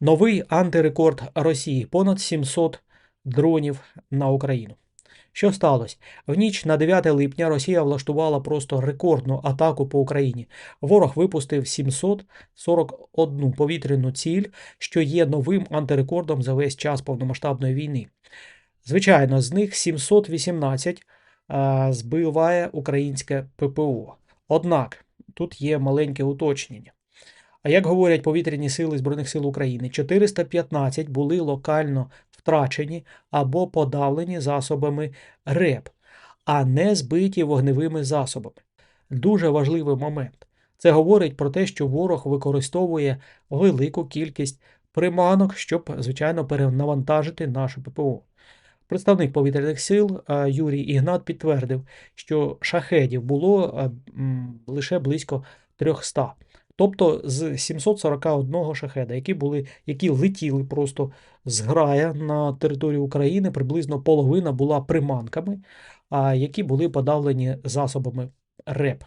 Новий антирекорд Росії понад 700 дронів на Україну. Що сталося? В ніч на 9 липня Росія влаштувала просто рекордну атаку по Україні. Ворог випустив 741 повітряну ціль, що є новим антирекордом за весь час повномасштабної війни. Звичайно, з них 718 а, збиває українське ППО. Однак тут є маленьке уточнення. А як говорять повітряні сили Збройних сил України, 415 були локально втрачені або подавлені засобами РЕП, а не збиті вогневими засобами. Дуже важливий момент. Це говорить про те, що ворог використовує велику кількість приманок, щоб, звичайно, перенавантажити наше ППО. Представник повітряних сил е, Юрій Ігнат підтвердив, що шахедів було е, лише близько 300. Тобто з 741 шахеда, які були, які летіли просто з грая на територію України, приблизно половина була приманками, а які були подавлені засобами РЕП.